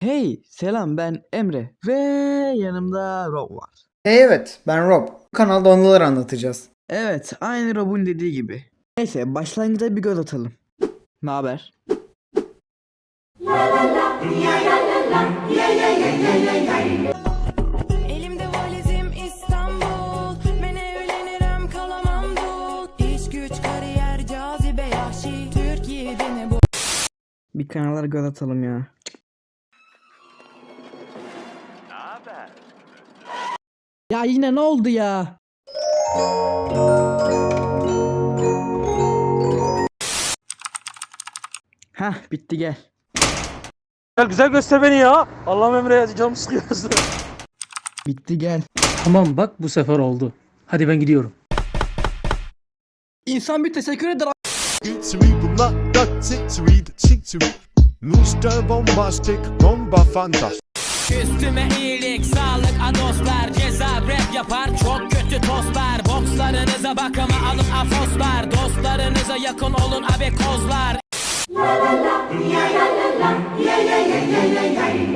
Hey, selam ben Emre ve yanımda Rob var. Hey evet ben Rob. Bu kanalda anılar anlatacağız. Evet, aynı Rob'un dediği gibi. Neyse, başlangıçta bir göz atalım. Ne haber? Elimde valizim İstanbul Ben evlenirim kalamam dul İş güç kariyer cazibe yahşi Türkiye'de ne bu Bir kanallara göz atalım ya. Ya yine ne oldu ya? Hah bitti gel. Güzel güzel göster beni ya. Allah'ım Emre canım sıkıyor. Bitti gel. tamam bak bu sefer oldu. Hadi ben gidiyorum. İnsan bir teşekkür eder. Ittery Bize yakın olun abi kozlar. La la la, ya ya la la, ya ya ya ya ya ya.